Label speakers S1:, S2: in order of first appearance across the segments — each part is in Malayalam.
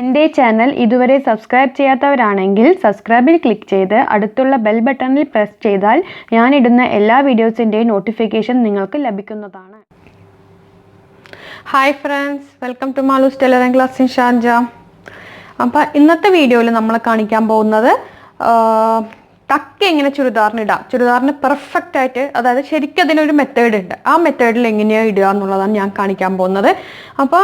S1: എന്റെ ചാനൽ ഇതുവരെ സബ്സ്ക്രൈബ് ചെയ്യാത്തവരാണെങ്കിൽ സബ്സ്ക്രൈബിൽ ക്ലിക്ക് ചെയ്ത് അടുത്തുള്ള ബെൽ ബട്ടണിൽ പ്രസ് ചെയ്താൽ ഞാനിടുന്ന എല്ലാ വീഡിയോസിന്റെയും നോട്ടിഫിക്കേഷൻ നിങ്ങൾക്ക് ലഭിക്കുന്നതാണ്.
S2: Hi friends welcome to മാലൂസ് tailoring class in Sharjah അപ്പോൾ ഇന്നത്തെ വീഡിയോയിൽ നമ്മൾ കാണിക്കാൻ പോകുന്നത് ടക്ക് എങ്ങനെ ചുരിദാറിന് ഇടാം. ചുരിദാറിന് പെർഫെക്റ്റ് ആയിട്ട് അതായത് ശരിക്കും അതിനൊരു മെത്തേഡ് ഉണ്ട്. ആ മെത്തേഡിൽ എങ്ങനെയാണ് ഇടുക എന്നുള്ളതാണ് ഞാൻ കാണിക്കാൻ പോകുന്നത്. അപ്പോൾ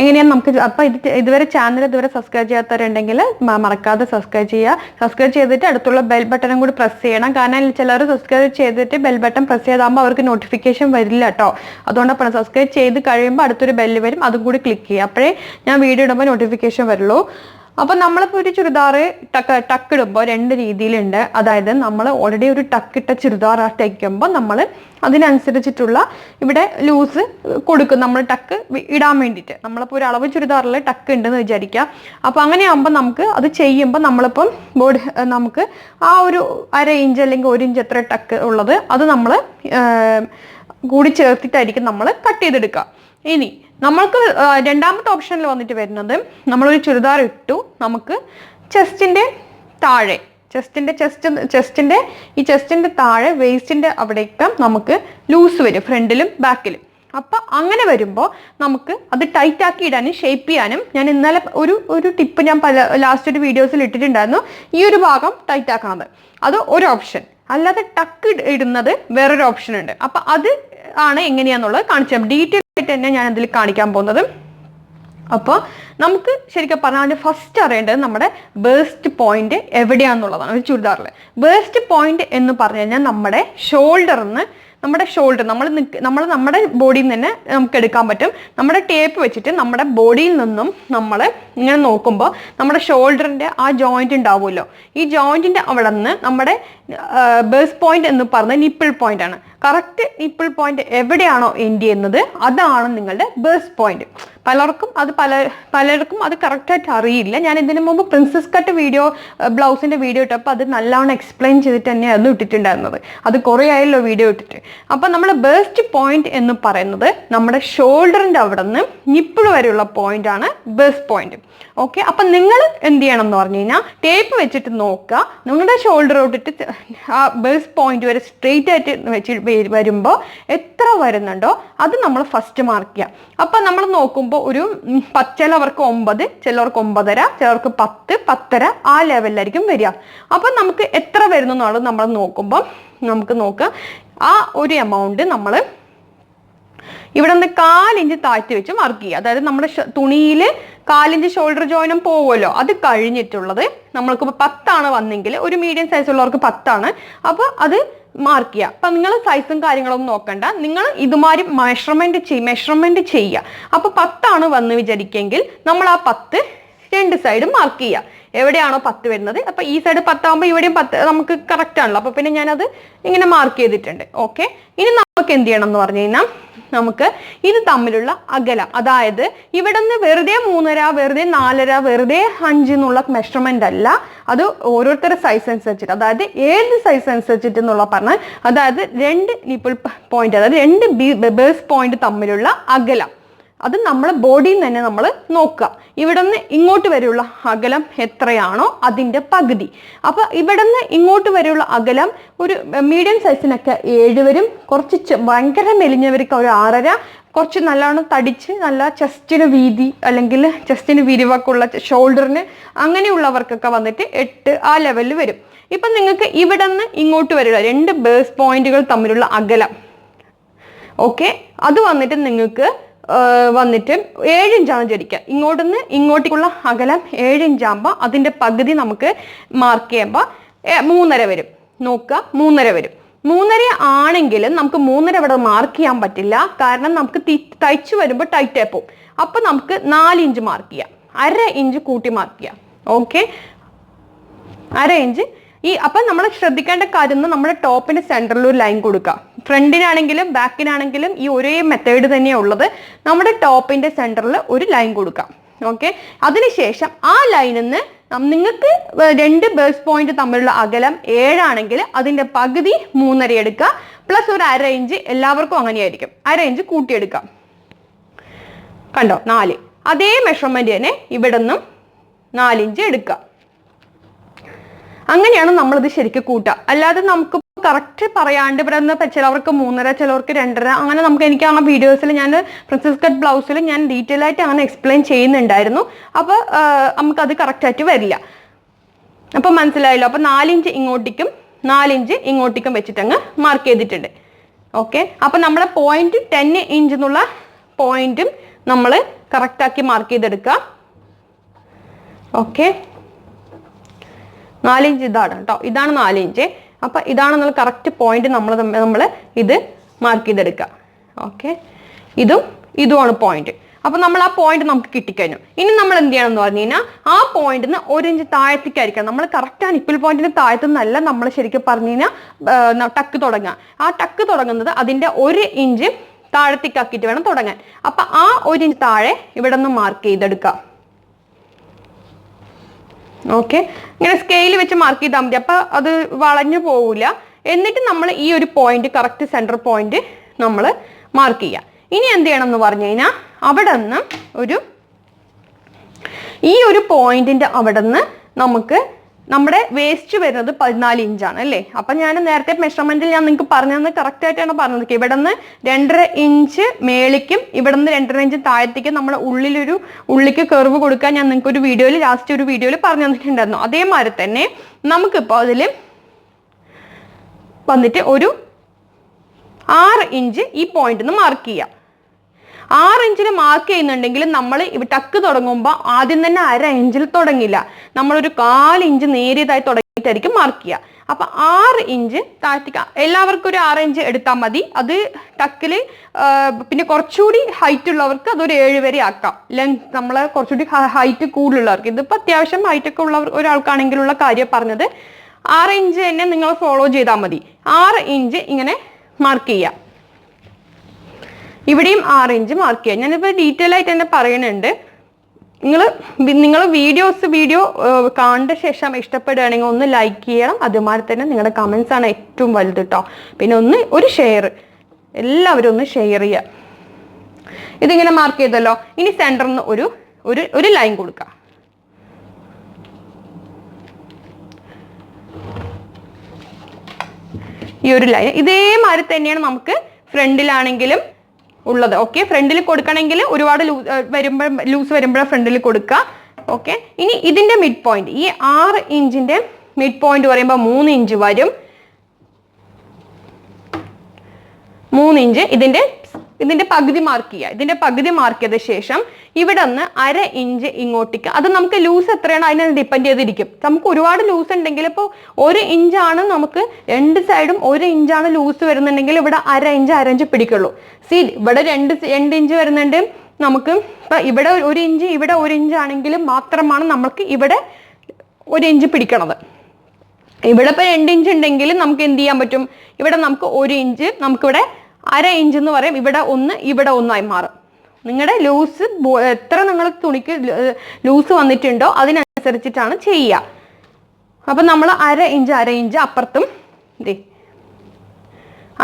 S2: എങ്ങനെയാണ് നമുക്ക് അപ്പോൾ ഇത് ഇതുവരെ ചാനൽ ഇതുവരെ സബ്സ്ക്രൈബ് ചെയ്യാത്തവരുണ്ടെങ്കിൽ മറക്കാതെ സബ്സ്ക്രൈബ് ചെയ്യുക. സബ്സ്ക്രൈബ് ചെയ്തിട്ട് അടുത്തുള്ള ബെൽ ബട്ടണും കൂടി പ്രസ് ചെയ്യണം. കാരണം ചിലർ സബ്സ്ക്രൈബ് ചെയ്തിട്ട് ബെൽ ബട്ടൺ പ്രസ് ചെയ്താകുമ്പോൾ അവർക്ക് നോട്ടിഫിക്കേഷൻ വരില്ല കേട്ടോ അതുകൊണ്ടാണ് സബ്സ്ക്രൈബ് ചെയ്ത് കഴിയുമ്പോൾ അടുത്തൊരു ബെല്ല് വരും. അതും കൂടി ക്ലിക്ക് ചെയ്യുക. അപ്പോഴേ ഞാൻ വീഡിയോ ഇടുമ്പോൾ നോട്ടിഫിക്കേഷൻ വരുള്ളൂ. അപ്പൊ നമ്മളിപ്പോൾ ഒരു ചുരിദാർ ടക്ക് ടക്ക് ഇടുമ്പോൾ രണ്ട് രീതിയിലുണ്ട്. അതായത് നമ്മൾ ഓൾറെഡി ഒരു ടക്ക് ഇട്ട ചുരിദാർ തയ്ക്കുമ്പോൾ നമ്മൾ അതിനനുസരിച്ചിട്ടുള്ള ഇവിടെ ലൂസ് കൊടുക്കും. നമ്മൾ ടക്ക് ഇടാൻ വേണ്ടിയിട്ട്. നമ്മളിപ്പോൾ ഒരു അളവ് ചുരിദാറിൽ ടക്ക് ഉണ്ടെന്ന് വിചാരിക്കുക. അപ്പോൾ അങ്ങനെയാകുമ്പോൾ നമുക്ക് അത് ചെയ്യുമ്പോൾ നമ്മളിപ്പം ബോഡി നമുക്ക് ആ ഒരു അര ഇഞ്ച് അല്ലെങ്കിൽ ഒരു ഇഞ്ച് എത്ര ടക്ക് ഉള്ളത് അത് നമ്മൾ കൂടി ചേർത്തിട്ടായിരിക്കും നമ്മൾ കട്ട് ചെയ്തെടുക്കുക. ഇനി നമ്മൾക്ക് രണ്ടാമത്തെ ഓപ്ഷനിൽ വന്നിട്ട് വരുന്നത് നമ്മളൊരു ചുരിദാർ ഇട്ടു നമുക്ക് ചെസ്റ്റിന്റെ താഴെ ചെസ്റ്റിന്റെ ചെസ്റ്റ് ചെസ്റ്റിന്റെ ഈ ചെസ്റ്റിന്റെ താഴെ വേസ്റ്റിന്റെ അവിടേക്ക് നമുക്ക് ലൂസ് വരും ഫ്രണ്ടിലും ബാക്കിലും അപ്പം അങ്ങനെ വരുമ്പോൾ നമുക്ക് അത് ടൈറ്റ് ആക്കി ഇടാനും ഷേപ്പ് ചെയ്യാനും ഞാൻ ഇന്നലെ ഒരു ഒരു ടിപ്പ് ഞാൻ പല ലാസ്റ്റ് ഒരു വീഡിയോസിൽ ഇട്ടിട്ടുണ്ടായിരുന്നു ഈ ഒരു ഭാഗം ടൈറ്റ് അത് ഒരു ഓപ്ഷൻ അല്ലാതെ ടക്ക് ഇടുന്നത് വേറൊരു ഓപ്ഷൻ ഉണ്ട്. അപ്പം അത് ആണ് എങ്ങനെയാന്നുള്ളത് കാണിച്ചു ഡീറ്റെയിൽ ആയിട്ട് തന്നെ ഞാൻ അതിൽ കാണിക്കാൻ പോകുന്നത്. അപ്പോൾ നമുക്ക് ശരിക്കും പറഞ്ഞാൽ ഫസ്റ്റ് അറിയേണ്ടത് നമ്മുടെ ബേസ്റ്റ് പോയിന്റ് എവിടെയാണെന്നുള്ളതാണ് ഒരു ചുരിദാറിൽ ബേസ്റ്റ് പോയിന്റ് എന്ന് പറഞ്ഞു കഴിഞ്ഞാൽ നമ്മുടെ ഷോൾഡറിന്ന് നമ്മുടെ ഷോൾഡർ നമ്മൾ നമ്മൾ നമ്മുടെ ബോഡിയിൽ നിന്ന് തന്നെ നമുക്ക് എടുക്കാൻ പറ്റും. നമ്മുടെ ടേപ്പ് വെച്ചിട്ട് നമ്മുടെ ബോഡിയിൽ നിന്നും നമ്മൾ ഇങ്ങനെ നോക്കുമ്പോൾ നമ്മുടെ ഷോൾഡറിന്റെ ആ ജോയിന്റ് ഉണ്ടാവുമല്ലോ. ഈ ജോയിന്റിന്റെ അവിടെ നിന്ന് നമ്മുടെ ബേസ് പോയിന്റ് എന്ന് പറഞ്ഞ നിപ്പിൾ പോയിന്റ് ആണ്. കറക്റ്റ് നിപ്പിൾ പോയിന്റ് എവിടെയാണോ എൻഡ് ചെയ്യുന്നത്? അതാണ് നിങ്ങളുടെ ബേസ് പോയിന്റ് പലർക്കും അത് പല പലർക്കും അത് കറക്റ്റായിട്ട് അറിയില്ല. ഞാൻ ഇതിനു മുമ്പ് പ്രിൻസസ് കട്ട് വീഡിയോ ബ്ലൗസിന്റെ വീഡിയോ ഇട്ടപ്പോൾ അത് നല്ലവണ്ണം എക്സ്പ്ലെയിൻ ചെയ്തിട്ട് തന്നെയായിരുന്നു ഇട്ടിട്ടുണ്ടായിരുന്നത്. അത് കുറേ ആയല്ലോ വീഡിയോ ഇട്ടിട്ട്. അപ്പം നമ്മൾ ബേസ്റ്റ് പോയിന്റ് എന്ന് പറയുന്നത് നമ്മുടെ ഷോൾഡറിന്റെ അവിടെ നിന്ന് നിപ്പിൾ വരെയുള്ള പോയിന്റ് ആണ് ബേസ് പോയിന്റ് ഓക്കെ അപ്പം നിങ്ങൾ എന്ത് ചെയ്യണം എന്ന് പറഞ്ഞു കഴിഞ്ഞാൽ ടേപ്പ് വെച്ചിട്ട് നോക്കുക. നിങ്ങളുടെ ഷോൾഡർ തൊട്ടിട്ട് ആ ബേസ് പോയിന്റ് വരെ സ്ട്രെയിറ്റ് ആയിട്ട് വെച്ച് വരുമ്പോൾ എത്ര വരുന്നുണ്ടോ അത് നമ്മൾ ഫസ്റ്റ് മാർക്ക് ചെയ്യാം. അപ്പം നമ്മൾ നോക്കുമ്പോൾ ഒരു ചിലവർക്ക് ഒമ്പത് ചിലവർക്ക് ഒമ്പതര ചിലവർക്ക് പത്ത് പത്തര ആ ലെവലിലായിരിക്കും വരിക. അപ്പം നമുക്ക് എത്ര വരുന്നു എന്നുള്ളത് നമ്മൾ നോക്കുമ്പോൾ നമുക്ക് നോക്കുക ആ ഒരു എമൗണ്ട് നമ്മൾ ഇവിടെ നിന്ന് കാലിഞ്ച് താഴ്ത്തി വെച്ച് മാർക്ക് ചെയ്യുക. അതായത് നമ്മുടെ തുണിയിൽ കാലിഞ്ച് ഷോൾഡർ ജോയിനും പോകുമല്ലോ അത് കഴിഞ്ഞിട്ടുള്ളത് നമ്മൾക്ക് ഇപ്പോൾ പത്താണ് വന്നെങ്കിൽ ഒരു മീഡിയം സൈസ് ഉള്ളവർക്ക് പത്താണ്. അപ്പോൾ അത് മാർക്ക് ചെയ്യുക. അപ്പം നിങ്ങൾ സൈസും കാര്യങ്ങളൊന്നും നോക്കണ്ട. നിങ്ങൾ ഇതുമാതിരി മെഷർമെന്റ് ചെയ്യും മെഷർമെന്റ് ചെയ്യുക. അപ്പോൾ പത്താണ് വന്ന് വിചാരിക്കെങ്കിൽ നമ്മൾ ആ പത്ത് രണ്ട് സൈഡും മാർക്ക് ചെയ്യുക. എവിടെയാണോ പത്ത് വരുന്നത്? അപ്പൊ ഈ സൈഡ് പത്താകുമ്പോൾ ഇവിടെയും പത്ത് നമുക്ക് കറക്റ്റ് ആണല്ലോ. അപ്പോൾ പിന്നെ ഞാനത് ഇങ്ങനെ മാർക്ക് ചെയ്തിട്ടുണ്ട്. ഓക്കെ ഇനി നമുക്ക് എന്ത് ചെയ്യണം എന്ന് പറഞ്ഞു കഴിഞ്ഞാൽ നമുക്ക് ഇത് തമ്മിലുള്ള അകലം. അതായത് ഇവിടെ നിന്ന് വെറുതെ മൂന്നര വെറുതെ നാലര വെറുതെ അഞ്ച് എന്നുള്ള മെഷർമെന്റ് അല്ല. അത് ഓരോരുത്തരുടെ സൈസ് അനുസരിച്ചിട്ട്. അതായത് ഏത് സൈസ് അനുസരിച്ചിട്ട് എന്നുള്ള പറഞ്ഞാൽ അതായത് രണ്ട് നിപ്പിൾ പോയിന്റ് അതായത് രണ്ട് ബേസ് പോയിന്റ് തമ്മിലുള്ള അകലം. അത് നമ്മളെ ബോഡിയിൽ നിന്ന് തന്നെ നമ്മൾ നോക്കുക. ഇവിടെ നിന്ന് ഇങ്ങോട്ട് വരെയുള്ള അകലം എത്രയാണോ അതിന്റെ പകുതി. അപ്പോൾ ഇവിടെ നിന്ന് ഇങ്ങോട്ട് വരെയുള്ള അകലം ഒരു മീഡിയം സൈസിനൊക്കെ ഏഴ് വരും. കുറച്ച് ഭയങ്കര മെലിഞ്ഞവർക്ക് ഒരു ആറര. കുറച്ച് നല്ലോണം തടിച്ച് നല്ല ചെസ്റ്റിന് വീതി അല്ലെങ്കിൽ ചെസ്റ്റിന് വിരിവൊക്കെയുള്ള ഷോൾഡറിന് അങ്ങനെയുള്ളവർക്കൊക്കെ വന്നിട്ട് എട്ട് ആ ലെവലിൽ വരും. ഇപ്പം നിങ്ങൾക്ക് ഇവിടെ നിന്ന് ഇങ്ങോട്ട് വരെയുള്ള രണ്ട് ബേസ് പോയിന്റുകൾ തമ്മിലുള്ള അകലം. ഓക്കെ അത് വന്നിട്ട് നിങ്ങൾക്ക് വന്നിട്ട് ഏഴ് ഇഞ്ചാണ് ജനിക്കുക. ഇങ്ങോട്ടുനിന്ന് ഇങ്ങോട്ടേക്കുള്ള അകലം ഏഴ് ഇഞ്ചാകുമ്പോൾ അതിന്റെ പകുതി നമുക്ക് മാർക്ക് ചെയ്യുമ്പോൾ മൂന്നര വരും. നോക്കുക മൂന്നര വരും. മൂന്നര ആണെങ്കിലും നമുക്ക് മൂന്നര ഇവിടെ മാർക്ക് ചെയ്യാൻ പറ്റില്ല. കാരണം നമുക്ക് തയ്ച്ചു വരുമ്പോൾ ടൈറ്റ് ആയി പോകും. അപ്പം നമുക്ക് നാല് ഇഞ്ച് മാർക്ക് ചെയ്യാം. അര ഇഞ്ച് കൂട്ടി മാർക്ക് ചെയ്യാം. ഓക്കെ അര ഇഞ്ച്. ഈ അപ്പം നമ്മൾ ശ്രദ്ധിക്കേണ്ട കാര്യം നമ്മുടെ ടോപ്പിന്റെ സെന്ററിൽ ഒരു ലൈൻ കൊടുക്കുക. ഫ്രണ്ടിനാണെങ്കിലും ബാക്കിനാണെങ്കിലും ഈ ഒരേ മെത്തേഡ് തന്നെയാണ് ഉള്ളത്. നമ്മുടെ ടോപ്പിന്റെ സെന്ററിൽ ഒരു ലൈൻ കൊടുക്കാം. ഓക്കെ അതിനുശേഷം ആ ലൈനിൽ നിന്ന് നിങ്ങൾക്ക് രണ്ട് ബേസ് പോയിന്റ് തമ്മിലുള്ള അകലം ഏഴാണെങ്കിൽ അതിന്റെ പകുതി മൂന്നര എടുക്കുക. പ്ലസ് ഒരു അര ഇഞ്ച് എല്ലാവർക്കും അങ്ങനെയായിരിക്കും. അര ഇഞ്ച് കൂട്ടിയെടുക്കാം. കണ്ടോ? നാല്. അതേ മെഷർമെന്റ് തന്നെ ഇവിടെ നിന്നും നാലിഞ്ച് എടുക്കുക. അങ്ങനെയാണ് നമ്മളിത് ശരിക്കും കൂട്ടുക. അല്ലാതെ നമുക്ക് കറക്റ്റ് പറയാണ്ട് ഇവിടെ നിന്ന് ചിലവർക്ക് മൂന്നര ചിലവർക്ക് രണ്ടര അങ്ങനെ നമുക്ക് എനിക്ക് ആ വീഡിയോസിൽ ഞാൻ പ്രിൻസസ് കട്ട് ബ്ലൗസിൽ ഞാൻ ഡീറ്റെയിൽ ആയിട്ട് അങ്ങനെ എക്സ്പ്ലെയിൻ ചെയ്യുന്നുണ്ടായിരുന്നു. അപ്പോൾ നമുക്കത് കറക്റ്റായിട്ട് വരില്ല. അപ്പം മനസ്സിലായല്ലോ? അപ്പം നാലിഞ്ച് ഇങ്ങോട്ടേക്കും നാലിഞ്ച് ഇങ്ങോട്ടേക്കും വെച്ചിട്ടങ്ങ് മാർക്ക് ചെയ്തിട്ടുണ്ട്. ഓക്കെ അപ്പം നമ്മുടെ പോയിന്റ് ടെൻ ഇഞ്ച് എന്നുള്ള പോയിന്റും നമ്മൾ കറക്റ്റാക്കി മാർക്ക് ചെയ്തെടുക്കുക. ഓക്കെ നാലിഞ്ച് ഇതാണ് കേട്ടോ ഇതാണ് നാലിഞ്ച്. അപ്പം ഇതാണെന്നുള്ള കറക്റ്റ് പോയിന്റ് നമ്മൾ നമ്മൾ ഇത് മാർക്ക് ചെയ്തെടുക്കുക. ഓക്കെ ഇതും ഇതുമാണ് പോയിന്റ് അപ്പോൾ നമ്മൾ ആ പോയിന്റ് നമുക്ക് കിട്ടിക്കഴിഞ്ഞു. ഇനി നമ്മൾ എന്ത് ചെയ്യണം എന്ന് പറഞ്ഞു കഴിഞ്ഞാൽ ആ പോയിന്റിൽ നിന്ന് ഒരു ഇഞ്ച് താഴത്തേക്കായിരിക്കാം നമ്മൾ കറക്റ്റ് ആ നിപ്പിൾ പോയിന്റിന് താഴത്തുനിന്നല്ല നമ്മൾ ശരിക്കും പറഞ്ഞു കഴിഞ്ഞാൽ ടക്ക് തുടങ്ങുക. ആ ടക്ക് തുടങ്ങുന്നത് അതിന്റെ ഒരു ഇഞ്ച് താഴത്തേക്കാക്കിയിട്ട് വേണം തുടങ്ങാൻ. അപ്പം ആ ഒരു ഇഞ്ച് താഴെ ഇവിടെ നിന്ന് മാർക്ക് ചെയ്തെടുക്കുക. ഓക്കെ ഇങ്ങനെ സ്കെയിൽ വെച്ച് മാർക്ക് ചെയ്താൽ മതി. അപ്പൊ അത് വളഞ്ഞു പോവില്ല എന്നിട്ട് നമ്മൾ ഈ ഒരു പോയിന്റ് കറക്റ്റ് സെന്റർ പോയിന്റ് നമ്മൾ മാർക്ക് ചെയ്യുക ഇനി എന്ത് ചെയ്യണം എന്ന് പറഞ്ഞു കഴിഞ്ഞാൽ അവിടെ നിന്ന് ഒരു ഈ ഒരു പോയിന്റിന്റെ അവിടെ നിന്ന് നമുക്ക് നമ്മുടെ വേസ്റ്റ് വരുന്നത് പതിനാല് ഇഞ്ചാണ് അല്ലേ? അപ്പൊ ഞാൻ നേരത്തെ മെഷർമെന്റിൽ ഞാൻ നിങ്ങൾക്ക് പറഞ്ഞത് കറക്റ്റ് ആയിട്ടാണ് പറഞ്ഞത്. ഇവിടെ നിന്ന് രണ്ടര ഇഞ്ച് മേളിക്കും ഇവിടെ നിന്ന് രണ്ടര ഇഞ്ച് താഴത്തേക്കും നമ്മുടെ ഉള്ളിലൊരു ഉള്ളിക്ക് കെർവ് കൊടുക്കാൻ ഞാൻ നിങ്ങൾക്ക് ഒരു വീഡിയോയിൽ ലാസ്റ്റ് ഒരു വീഡിയോയിൽ പറഞ്ഞു തന്നിട്ടുണ്ടായിരുന്നു. അതേമാതിരി തന്നെ നമുക്കിപ്പോൾ അതിൽ വന്നിട്ട് ഒരു ആറ് ഇഞ്ച് ഈ പോയിന്റ് നിന്ന് മാർക്ക് ചെയ്യാം. ആറ് ഇഞ്ചിൽ മാർക്ക് ചെയ്യുന്നുണ്ടെങ്കിൽ നമ്മൾ ടക്ക് തുടങ്ങുമ്പോൾ ആദ്യം തന്നെ അര ഇഞ്ചിൽ തുടങ്ങില്ല. നമ്മളൊരു കാൽ ഇഞ്ച് നേരിയതായി തുടങ്ങിയിട്ടായിരിക്കും മാർക്ക് ചെയ്യുക. അപ്പൊ ആറ് ഇഞ്ച് താഴ്ത്തിക്ക. എല്ലാവർക്കും ഒരു ആറ് ഇഞ്ച് എടുത്താൽ മതി. അത് ടക്കിൽ പിന്നെ കുറച്ചുകൂടി ഹൈറ്റ് ഉള്ളവർക്ക് അതൊരു ഏഴ് വരെ ആക്കാം. ലെങ്ത് നമ്മളെ കുറച്ചുകൂടി ഹൈറ്റ് കൂടുതലുള്ളവർക്ക്. ഇതിപ്പോൾ അത്യാവശ്യം ഹൈറ്റ് ഒക്കെ ഉള്ള ഒരാൾക്കാണെങ്കിലുള്ള കാര്യം പറഞ്ഞത്. ആറ് ഇഞ്ച് തന്നെ നിങ്ങൾ ഫോളോ ചെയ്താൽ മതി. ആറ് ഇഞ്ച് ഇങ്ങനെ മാർക്ക് ചെയ്യുക. ഇവിടെയും ആറ് ഇഞ്ച് മാർക്ക് ചെയ്യാം. ഞാനിപ്പോൾ ഡീറ്റെയിൽ ആയിട്ട് തന്നെ പറയുന്നുണ്ട് നിങ്ങൾ നിങ്ങൾ വീഡിയോസ് വീഡിയോ കണ്ട ശേഷം ഇഷ്ടപ്പെടുകയാണെങ്കിൽ ഒന്ന് ലൈക്ക് ചെയ്യണം. അതുമാതിരി തന്നെ നിങ്ങളുടെ കമൻസ് ആണ് ഏറ്റവും വലുത് കേട്ടോ പിന്നെ ഒന്ന് ഒരു ഷെയർ എല്ലാവരും ഒന്ന് ഷെയർ ചെയ്യുക ഇതിങ്ങനെ മാർക്ക് ചെയ്തല്ലോ. ഇനി സെന്ററിൽ നിന്ന് ഒരു ഒരു ഒരു ലൈൻ കൊടുക്കുക ഈ ഒരു ലൈൻ ഇതേമാതിരി തന്നെയാണ് നമുക്ക് ഫ്രണ്ടിലാണെങ്കിലും ഉള്ളത്. ഓക്കെ ഫ്രണ്ടിൽ കൊടുക്കണമെങ്കിൽ ഒരുപാട് വരുമ്പോൾ ലൂസ് വരുമ്പോൾ ഫ്രണ്ടിൽ കൊടുക്കുക ഓക്കെ ഇനി ഇതിന്റെ മിഡ് പോയിന്റ് ഈ ആറ് ഇഞ്ചിന്റെ മിഡ് പോയിന്റ് പറയുമ്പോൾ മൂന്ന് ഇഞ്ച് വരും. മൂന്ന് ഇഞ്ച് ഇതിന്റെ ഇതിന്റെ പകുതി മാർക്ക് ചെയ്യുക. ഇതിന്റെ പകുതി മാർക്ക് ചെയ്ത ശേഷം ഇവിടെ നിന്ന് അര ഇഞ്ച് ഇങ്ങോട്ടേക്ക്. അത് നമുക്ക് ലൂസ് എത്രയാണ് അതിനെ ഡിപ്പെൻഡ് ചെയ്തിരിക്കും. നമുക്ക് ഒരുപാട് ലൂസ് ഉണ്ടെങ്കിൽ ഇപ്പോൾ ഒരു ഇഞ്ചാണ് നമുക്ക് രണ്ട് സൈഡും ഒരു ഇഞ്ചാണ് ലൂസ് വരുന്നുണ്ടെങ്കിൽ ഇവിടെ അര ഇഞ്ച് അര ഇഞ്ച് പിടിക്കുള്ളൂ. സി ഇവിടെ രണ്ട് രണ്ട് ഇഞ്ച് വരുന്നുണ്ട്. നമുക്ക് ഇപ്പൊ ഇവിടെ ഒരു ഇഞ്ച് ഇവിടെ ഒരു ഇഞ്ച് ആണെങ്കിൽ മാത്രമാണ് നമുക്ക് ഇവിടെ ഒരു ഇഞ്ച് പിടിക്കണത്. ഇവിടെ ഇപ്പൊ രണ്ട് ഇഞ്ച് ഉണ്ടെങ്കിൽ നമുക്ക് എന്ത് ചെയ്യാൻ പറ്റും? ഇവിടെ നമുക്ക് ഒരു ഇഞ്ച് നമുക്കിവിടെ അര ഇഞ്ച് എന്ന് പറയും. ഇവിടെ ഒന്ന് ഇവിടെ ഒന്നായി മാറും. നിങ്ങളുടെ ലൂസ് എത്ര നിങ്ങൾ തുണിക്ക് ലൂസ് വന്നിട്ടുണ്ടോ അതിനനുസരിച്ചിട്ടാണ് ചെയ്യുക. അപ്പം നമ്മൾ അര ഇഞ്ച് അര ഇഞ്ച് അപ്പുറത്തും ദേ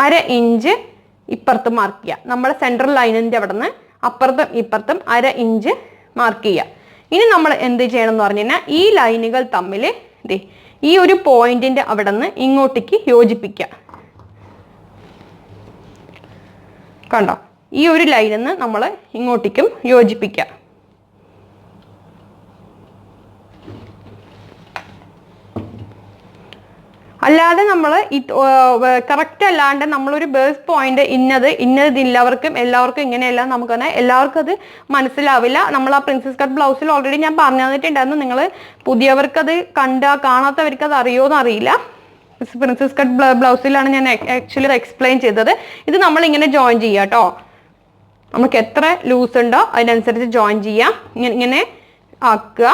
S2: അര ഇഞ്ച് ഇപ്പുറത്തും മാർക്ക് ചെയ്യുക. നമ്മുടെ സെൻട്രൽ ലൈനിന്റെ അവിടെ നിന്ന് അപ്പുറത്തും ഇപ്പുറത്തും അര ഇഞ്ച് മാർക്ക് ചെയ്യുക. ഇനി നമ്മൾ എന്ത് ചെയ്യണം എന്ന് പറഞ്ഞു കഴിഞ്ഞാൽ ഈ ലൈനുകൾ തമ്മിൽ ഇതേ ഈ ഒരു പോയിന്റിന്റെ അവിടെ നിന്ന് ഇങ്ങോട്ടേക്ക് യോജിപ്പിക്കുക. കണ്ടോ? ഈ ഒരു ലൈനിൽ നിന്ന് നമ്മൾ ഇങ്ങോട്ടേക്കും യോജിപ്പിക്കുക അല്ലാതെ നമ്മൾ കറക്റ്റ് അല്ലാണ്ട് നമ്മളൊരു ബേസ് പോയിന്റ് ഇന്നത് ഇന്നത് എല്ലാവർക്കും എല്ലാവർക്കും ഇങ്ങനെയല്ല നമുക്ക് തന്നെ എല്ലാവർക്കും അത് മനസ്സിലാവില്ല. നമ്മൾ ആ പ്രിൻസസ് കട്ട് ബ്ലൗസിൽ ഓൾറെഡി ഞാൻ പറഞ്ഞു തന്നിട്ടുണ്ടായിരുന്നു നിങ്ങൾ പുതിയവർക്കത് കണ്ട കാണാത്തവർക്ക് അത് അറിയുമോ അറിയില്ല പ്രിൻസസ് കട്ട് ബ്ലൗസിലാണ് ഞാൻ ആക്ച്വലി എക്സ്പ്ലെയിൻ ചെയ്തത്. ഇത് നമ്മൾ ഇങ്ങനെ ജോയിൻ ചെയ്യുക കേട്ടോ നമുക്ക് എത്ര ലൂസ് ഉണ്ടോ അതിനനുസരിച്ച് ജോയിൻ ചെയ്യാം. ഇങ്ങനെ ഇങ്ങനെ ആക്കുക.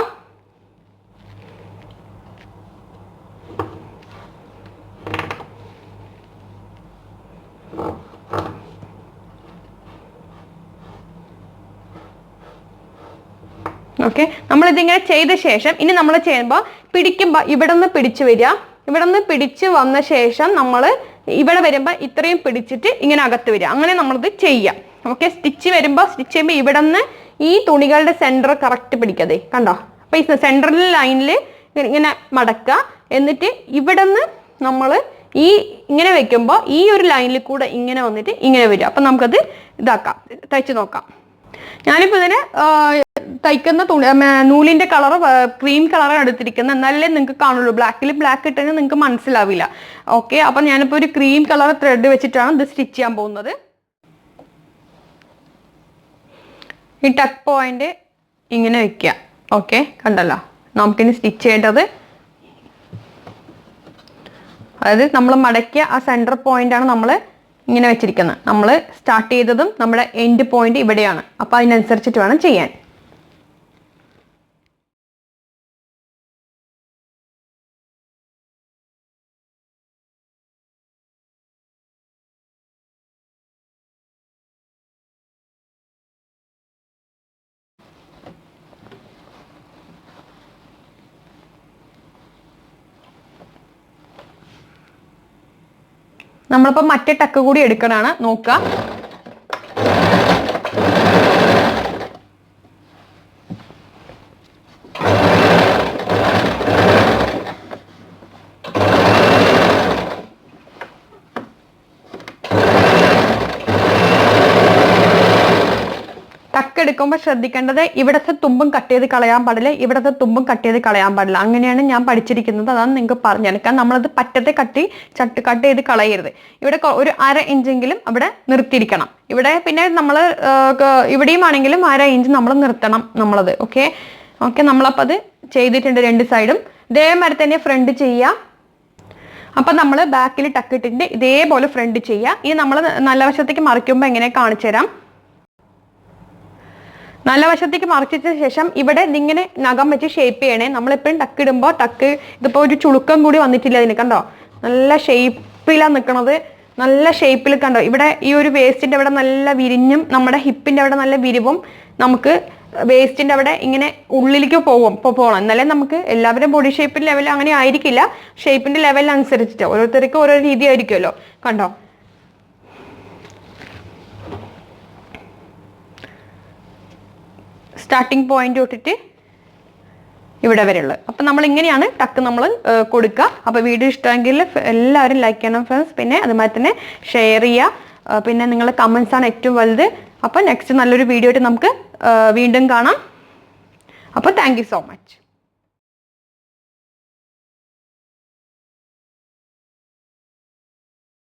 S2: ഓക്കെ നമ്മളിതിങ്ങനെ ചെയ്ത ശേഷം ഇനി നമ്മൾ ചെയ്യുമ്പോൾ പിടിക്കുമ്പോൾ ഇവിടെ നിന്ന് പിടിച്ചു വരിക. ഇവിടെ നിന്ന് പിടിച്ച് വന്ന ശേഷം നമ്മൾ ഇവിടെ വരുമ്പോൾ ഇത്രയും പിടിച്ചിട്ട് ഇങ്ങനെ അകത്ത് വരിക. അങ്ങനെ നമ്മളിത് ചെയ്യാം. ഓക്കെ സ്റ്റിച്ച് വരുമ്പോൾ സ്റ്റിച്ച് ചെയ്യുമ്പോൾ ഇവിടെ നിന്ന് ഈ തുണികളുടെ സെന്റർ കറക്റ്റ് പിടിക്കാതെ കണ്ടോ? അപ്പോൾ ഈ സെൻട്രൽ ലൈനിൽ ഇങ്ങനെ മടക്കുക. എന്നിട്ട് ഇവിടെ നിന്ന് നമ്മൾ ഈ ഇങ്ങനെ വെക്കുമ്പോൾ ഈ ഒരു ലൈനിൽ കൂടെ ഇങ്ങനെ വന്നിട്ട് ഇങ്ങനെ വരും അപ്പം നമുക്കത് ഇതാക്കാം. തയ്ച്ച് നോക്കാം. ഞാനിപ്പോൾ ഇതിന് തയ്ക്കുന്ന തുണി നൂലിന്റെ കളർ ക്രീം കളറാണ് എടുത്തിരിക്കുന്നത്. എന്നാലേ നിങ്ങൾക്ക് കാണുള്ളൂ. ബ്ലാക്കിൽ ബ്ലാക്ക് ഇട്ടെങ്കിൽ നിങ്ങൾക്ക് മനസ്സിലാവില്ല. ഓക്കെ അപ്പം ഞാനിപ്പോൾ ഒരു ക്രീം കളർ ത്രെഡ് വെച്ചിട്ടാണ് ഇത് സ്റ്റിച്ച് ചെയ്യാൻ പോകുന്നത്. ഈ ടക്ക് പോയിന്റ് ഇങ്ങനെ വെക്കുക. ഓക്കെ കണ്ടല്ലോ? നമുക്കിനി സ്റ്റിച്ച് ചെയ്യേണ്ടത്. അതായത് നമ്മൾ മടക്കിയ ആ സെന്റർ പോയിന്റ് ആണ് നമ്മൾ ഇങ്ങനെ വെച്ചിരിക്കുന്നത്. നമ്മൾ സ്റ്റാർട്ട് ചെയ്തതും നമ്മുടെ എൻഡ് പോയിന്റ് ഇവിടെയാണ്. അപ്പോൾ അതിനനുസരിച്ചിട്ട് വേണം ചെയ്യാൻ. നമ്മളിപ്പോൾ മറ്റേ ടക്ക് കൂടി എടുക്കണതാണ്. നോക്കുക ടക്ക് എടുക്കുമ്പോൾ ശ്രദ്ധിക്കേണ്ടത് ഇവിടത്തെ തുമ്പും കട്ട് ചെയ്ത് കളയാൻ പാടില്ല ഇവിടത്തെ തുമ്പും കട്ട് ചെയ്ത് കളയാൻ പാടില്ല. അങ്ങനെയാണ് ഞാൻ പഠിച്ചിരിക്കുന്നത്. അതാണ് നിങ്ങൾക്ക് പറഞ്ഞു കാരണം നമ്മളത് പറ്റത്തെ കട്ടി ചട്ട് കട്ട് ചെയ്ത് കളയരുത്. ഇവിടെ ഒരു അര ഇഞ്ചെങ്കിലും അവിടെ നിർത്തിയിരിക്കണം. ഇവിടെ പിന്നെ നമ്മൾ ഇവിടെയും ആണെങ്കിലും അര ഇഞ്ച് നമ്മൾ നിർത്തണം നമ്മളത്. ഓക്കെ ഓക്കെ നമ്മളപ്പോൾ അത് ചെയ്തിട്ടുണ്ട് രണ്ട് സൈഡും ഇതേമാതിരി തന്നെ ഫ്രണ്ട് ചെയ്യാം. അപ്പം നമ്മൾ ബാക്കിൽ ടക്ക് ഇട്ടിട്ട് ഇതേപോലെ ഫ്രണ്ട് ചെയ്യുക ഈ നമ്മൾ നല്ല വശത്തേക്ക് മറിക്കുമ്പോൾ എങ്ങനെ കാണിച്ചു തരാം നല്ല വശത്തേക്ക് മറിച്ചതിന് ശേഷം ഇവിടെ ഇതിങ്ങനെ നഖം വെച്ച് ഷേപ്പ് ചെയ്യണേ. നമ്മളെപ്പോഴും ടക്ക് ഇടുമ്പോൾ ടക്ക് ഇതിപ്പോൾ ഒരു ചുളുക്കം കൂടി വന്നിട്ടില്ല ഇതിന് കണ്ടോ? നല്ല ഷേപ്പിലാണ് നിൽക്കണത് നല്ല ഷേപ്പിൽ കണ്ടോ? ഇവിടെ ഈ ഒരു വേസ്റ്റിന്റെ അവിടെ നല്ല വിരിഞ്ഞും നമ്മുടെ ഹിപ്പിന്റെ അവിടെ നല്ല വിരിവും നമുക്ക് വേസ്റ്റിന്റെ അവിടെ ഇങ്ങനെ ഉള്ളിലേക്ക് പോകും ഇപ്പോൾ പോകണം എന്നാലേ നമുക്ക് എല്ലാവരും ബോഡി ഷേപ്പിന്റെ ലെവൽ അങ്ങനെ ആയിരിക്കില്ല. ഷേപ്പിന്റെ ലെവലിനനുസരിച്ചിട്ട് ഓരോരുത്തർക്ക് ഓരോ രീതി ആയിരിക്കുമല്ലോ. കണ്ടോ? സ്റ്റാർട്ടിങ് പോയിന്റ് തൊട്ടിട്ട് ഇവിടെ വരെയുള്ളത്. അപ്പം നമ്മൾ ഇങ്ങനെയാണ് ടക്ക് നമ്മൾ കൊടുക്കുക. അപ്പോൾ വീഡിയോ ഇഷ്ടമെങ്കിൽ എല്ലാവരും ലൈക്ക് ചെയ്യണം ഫ്രണ്ട്സ് പിന്നെ അതുമാതിരി തന്നെ ഷെയർ ചെയ്യുക. പിന്നെ നിങ്ങളുടെ കമൻസ് ആണ് ഏറ്റവും വലുത്. അപ്പോൾ നെക്സ്റ്റ് നല്ലൊരു വീഡിയോ ആയിട്ട് നമുക്ക് വീണ്ടും കാണാം. അപ്പോൾ താങ്ക് സോ മച്ച്